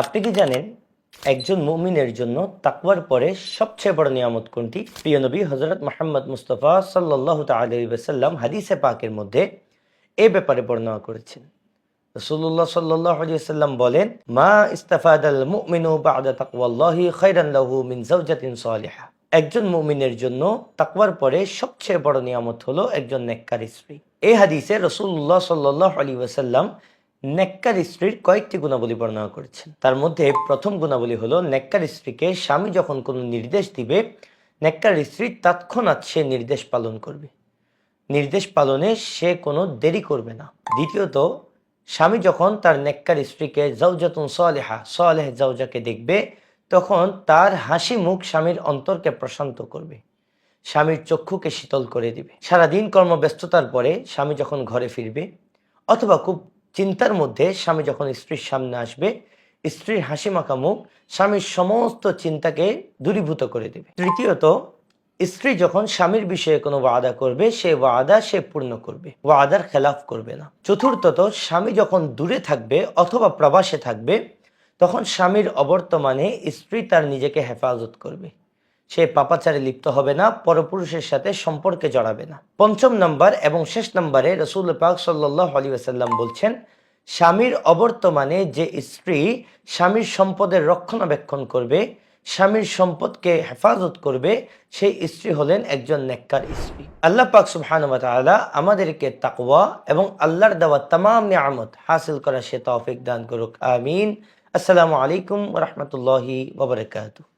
আপনি কি জানেন, একজন মুমিনের জন্য তাকওয়ার পরে সবচেয়ে বড় নিয়ামত কোনটি? প্রিয় নবী হজরত মোহাম্মদ মুস্তফা সাল্লাহ তাল্লাম হাদিসে পাকের মধ্যে এ ব্যাপারে বর্ণনা করেছেন। রসুল্লাহ সাল্লাহ সাল্লাম বলেন, মা ইস্তাফাদ আল মুমিনু বাদা তাকওয়াল্লাহি খাইরান লাহু মিন জাওজাতিন সালিহা। একজন মুমিনের জন্য তাকওয়ার পরে সবচেয়ে বড় নিয়ামত হলো একজন নেককার স্ত্রী। এই হাদিসে রসুল্লাহ সাল্লাহ আলী ওয়াসাল্লাম নেককার স্ত্রীর কয়েকটি গুণাবলী বর্ণনা করেছেন। তার মধ্যে প্রথম গুণাবলী হলো, নেককার স্ত্রীকে স্বামী যখন কোনো নির্দেশ দিবে, নেককার স্ত্রী তৎক্ষণাৎ সে নির্দেশ পালন করবে। নির্দেশ পালনে সে কোনো দেরি করবে না। দ্বিতীয়ত, স্বামী যখন তার নেককার স্ত্রীকে জাউজাতুন সালেহা, সালেহ জাউজাকে দেখবে, তখন তার হাসি মুখ স্বামীর অন্তরকে প্রশান্ত করবে। স্বামীর চক্ষুকে শীতল করে দিবে। সারাদিন কর্মব্যস্ততার পরে স্বামী যখন ঘরে ফিরবে, অথবা খুব চিন্তার মধ্যে স্বামী যখন স্ত্রীর সামনে আসবে, স্ত্রীর হাসি মাখা মুখ স্বামীর সমস্ত চিন্তাকে দূরীভূত করে দেবে। তৃতীয়ত, স্ত্রী যখন স্বামীর বিষয়ে কোনো ওয়াদা করবে, সে ওয়াদা সে পূর্ণ করবে, ওয়াদার খেলাফ করবে না। চতুর্থত, স্বামী যখন দূরে থাকবে অথবা প্রবাসে থাকবে, তখন স্বামীর অবর্তমানে স্ত্রী তার নিজেকে হেফাজত করবে। সে পাপাচারে লিপ্ত হবে না, পরপুরুষের সাথে সম্পর্কে জড়াবে না। পঞ্চম নম্বর এবং শেষ নম্বরে রসুল পাক সাল্লাহ আলী আসাল্লাম বলছেন, স্বামীর অবর্তমানে যে স্ত্রী স্বামীর সম্পদের রক্ষণাবেক্ষণ করবে, স্বামীর সম্পদকে হেফাজত করবে, সেই স্ত্রী হলেন একজন নেককার স্ত্রী। আল্লাহ পাক তাআলা আমাদেরকে তাকওয়া এবং আল্লাহর দেওয়া তামাম নিয়ামত হাসিল করা সে তৌফিক দান করুক। আমিন। আসসালামু আলাইকুম রাহমাতুল্লাহি ওয়া বারাকাতুহু।